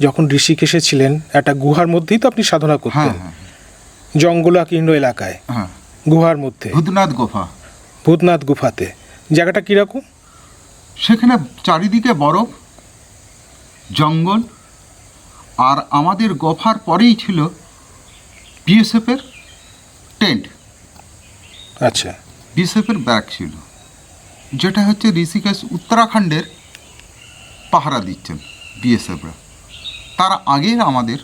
যখন ঋষিকেশে ছিলেন একটা গুহার মধ্যেই তো আপনি সাধনা হ্যাঁ করতেন। হ্যাঁ। জঙ্গলাকীর্ণ এলাকায় হ্যাঁ। গুহার মধ্যে। ভূতনাথ গুফা। ভূতনাথ গুফাতে। জায়গাটা কীরকম? সেখানে চারিদিকে বরফ জঙ্গল আর আমাদের গোফার পরেই ছিল বিএসএফের টেন্ট। আচ্ছা। বিএসএফের ব্যাগ ছিল যেটা হচ্ছে ঋষিকেশ উত্তরাখণ্ডের পাহারা দিচ্ছেন বিএসএফরা। তার আগে আমাদের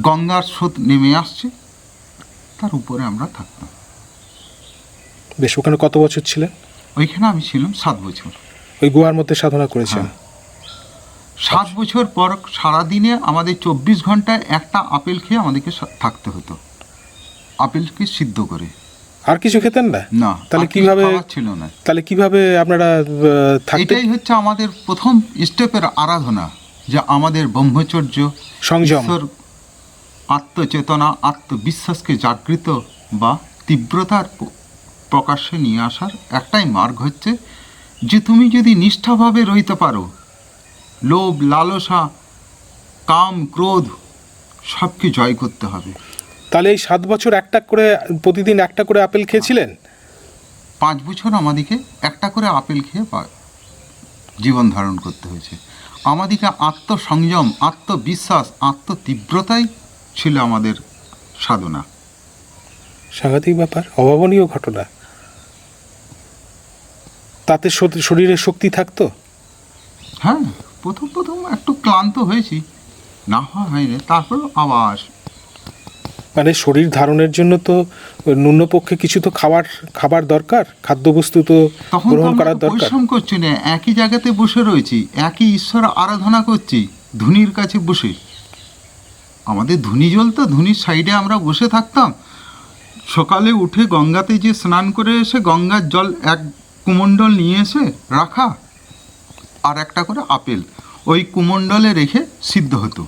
গঙ্গার স্রোত নেমে আসছে তার উপরে আমরা থাকতাম। বেশ ওখানে কত বছর ছিলেন? ওইখানে আমি ছিলাম সাত বছর। ওই গুহার মধ্যে সাধনা করেছেন? হ্যাঁ। সাত বছর পর সারাদিনে আমাদের চব্বিশ ঘন্টায় একটা আপেল খেয়ে আমাদেরকে থাকতে হতো। আপেলকে সিদ্ধ করে। আর কিছু খেতেন না? না তাহলে কীভাবে ছিল না। তাহলে কীভাবে আপনারা এটাই হচ্ছে আমাদের প্রথম স্টেপের আরাধনা। যে আমাদের ব্রহ্মচর্য সংযম। আত্মচেতনা আত্মবিশ্বাসকে জাগৃত বা তীব্রতার প্রকাশ্যে নিয়ে আসার একটাই মার্গ হচ্ছে যে তুমি যদি নিষ্ঠাভাবে রইতে পারো লোভ লালসা কাম ক্রোধ সবকে জয় করতে হবে। তাহলে এই সাত বছর একটা করে প্রতিদিন একটা করে আপেল খেয়েছিলেন? পাঁচ বছর আমাদেরকে একটা করে আপেল খেয়ে জীবন ধারণ করতে হয়েছে। আমাদেরকে আত্মসংযম আত্মবিশ্বাস আত্মতীব্রতাই ছিল আমাদের সাধনা। স্বাগতিক ব্যাপার অভাবনীয় ঘটনা। তাতে শরীরে শক্তি থাকতো? হ্যাঁ প্রথম প্রথম একটু ক্লান্ত হয়েছি। না হওয়া হয়নি তারপর আবার মানে শরীর ধারণের জন্য তো ন্যূনপক্ষে কিছু তো খাবার খাবার দরকার খাদ্যবস্তু তো গ্রহণ করার দরকার। পরিশ্রম করছি না একই জায়গাতে বসে রয়েছি একই ঈশ্বর আরাধনা করছি ধুনির কাছে বসে। আমাদের ধুনি জ্বলতো ধুনির সাইডে আমরা বসে থাকতাম। সকালে উঠে গঙ্গাতে যে স্নান করে এসে গঙ্গার জল এক কুমণ্ডল নিয়ে এসে রাখা আর একটা করে আপেল। ওই কুমণ্ডলে রেখে সিদ্ধ হতো।